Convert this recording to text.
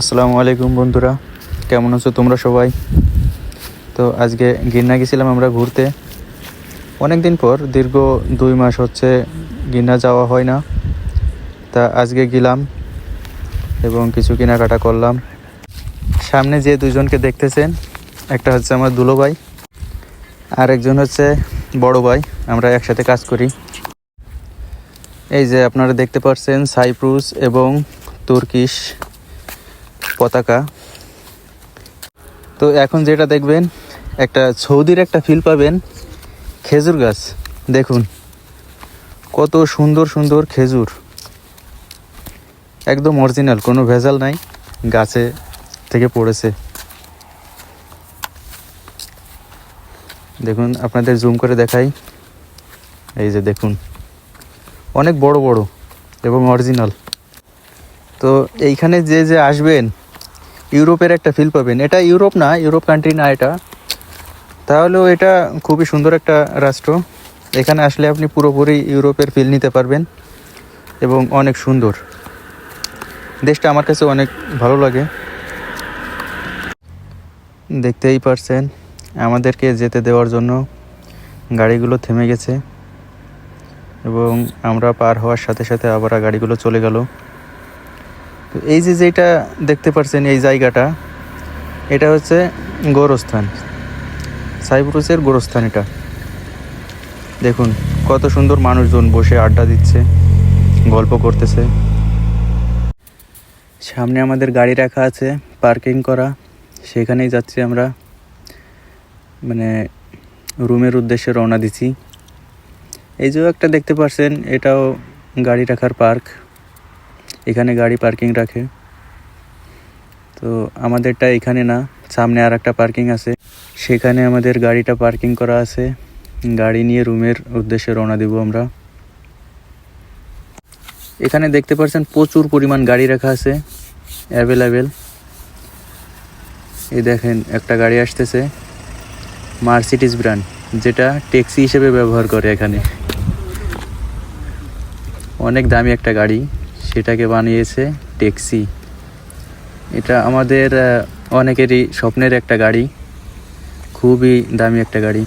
আসসালামু আলাইকুম বন্ধুরা, কেমন আছো তোমরা সবাই? তো আজকে গিন্না গেছিলাম আমরা ঘুরতে। অনেক দিন পর, দীর্ঘ দুই মাস হচ্ছে গিন্না যাওয়া হয় না। তা আজকে গেলাম এবং কিছু কেনাকাটা করলাম। সামনে যে দুজনকে দেখতেছেন, একটা হচ্ছে আমার দুলো ভাই আর একজন হচ্ছে বড় ভাই। আমরা একসাথে কাজ করি। এই যে আপনারা দেখতে পাচ্ছেন সাইপ্রুস এবং তুর্কিশ। পতাকা। তো এখন যেটা দেখবেন, একটা সৌদির একটা ফিল পাবেন, খেজুর গাছ। দেখুন, কত সুন্দর সুন্দর খেজুর। একদম অরিজিনাল কোনো ভেজাল নাই, গাছে থেকে পড়েছে। দেখুন, আপনাদের জুম করে দেখাই। এই যে দেখুন, অনেক বড় বড় এবং অরিজিনাল তো এইখানে যে যে আসবেন ইউরোপের একটা ফিল পাবেন। এটা ইউরোপ না, ইউরোপ কান্ট্রি না এটা। তাহলেও এটা খুবই সুন্দর একটা রাষ্ট্র। এখানে আসলে আপনি পুরোপুরি ইউরোপের ফিল নিতে পারবেন এবং অনেক সুন্দর। দেশটা আমার কাছে অনেক ভালো লাগে। দেখতেই পারছেন, আমাদেরকে যেতে দেওয়ার জন্য গাড়িগুলো থেমে গেছে এবং আমরা পার হওয়ার সাথে সাথে আবার গাড়িগুলো চলে গেল। তো এই যে যেটা দেখতে পাচ্ছেন এই জায়গাটা, এটা হচ্ছে গোরস্থান। সাইপ্রাসের গোরস্থান এটা। দেখুন, কত সুন্দর মানুষজন বসে আড্ডা দিচ্ছে, গল্প করতেছে। সামনে আমাদের গাড়ি রাখা আছে, পার্কিং করা। সেখানেই যাচ্ছি আমরা। মানে রুমের উদ্দেশ্যে রওনা দিছি এই যে একটা দেখতে পাচ্ছেন এটাও গাড়ি রাখার পার্ক। এখানে গাড়ি পার্কিং রাখে। তো আমাদেরটা এখানে না, সামনে আর একটা পার্কিং আছে। সেখানে আমাদের গাড়িটা পার্কিং করা আছে। গাড়ি নিয়ে রুমের উদ্দেশ্যে রওনা দিব আমরা। এখানে দেখতে পাচ্ছেন প্রচুর পরিমাণ গাড়ি রাখা আছে। অ্যাভেলেবেল। এই দেখেন, একটা গাড়ি আসতেছে। মার্সিডিস ব্র্যান্ড, যেটা ট্যাক্সি হিসেবে ব্যবহার করে এখানে। অনেক দামি একটা গাড়ি। সেটাকে বানিয়েছে ট্যাক্সি এটা আমাদের অনেকেরই স্বপ্নের একটা গাড়ি। খুবই দামি একটা গাড়ি।